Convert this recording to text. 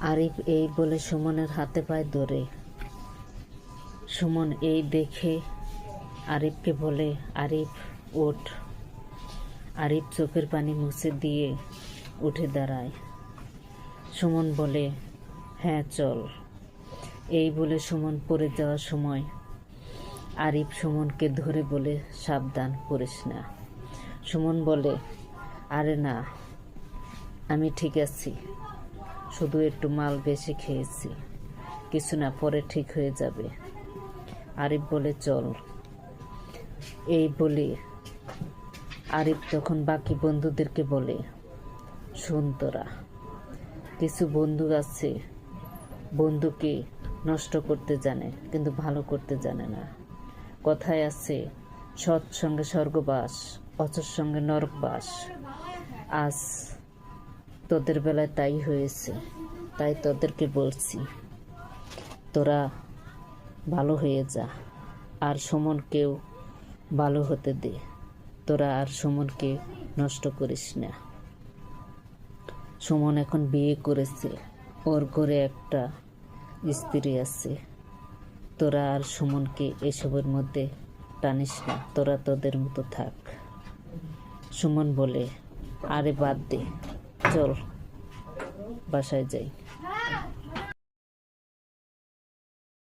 আরিফ এই বলে সুমনের হাতে পায়ে ধরে। সুমন, এই দেখে আরিফকে বলে, আরিফ, ওঠ। আরিফ চোখের পানি মুছে দিয়ে উঠে দাঁড়ায়। সুমন বলে হ্যাঁ চল। এই বলে সুমন পড়ে যাওয়ার সময় আরিফ সুমনকে ধরে বলে, সাবধান করিস না। সুমন বলে, আরে না, আমি ঠিক আছি। শুধু একটু মাল বেশি খেয়েছি। কিছু না, পরে ঠিক হয়ে যাবে। আরিফ বলে, চল। এই বলে আরিফ তখন বাকি বন্ধুদেরকে বলে, শোন তোরা, কিছু বন্ধু আছে, বন্ধুকে নষ্ট করতে জানে, কিন্তু ভালো করতে জানে না। কথায় আছে, সৎ সঙ্গে স্বর্গবাস অচর সঙ্গে নরকবাস। আজ তোদের বেলায় তাই হয়েছে, তাই তোদেরকে বলছি। তোরা ভালো হয়ে যা, আর সুমনকেও ভালো হতে দে। তোরা আর সুমনকে নষ্ট করিস না। সুমন এখন বিয়ে করেছে, ওর ঘরে একটা স্ত্রী আছে। তোরা আর সুমনকে এসবের মধ্যে টানিস না, তোরা তোদের মতো থাক। সুমন বলে, আরে বাদ দে চল বাসায় যাই।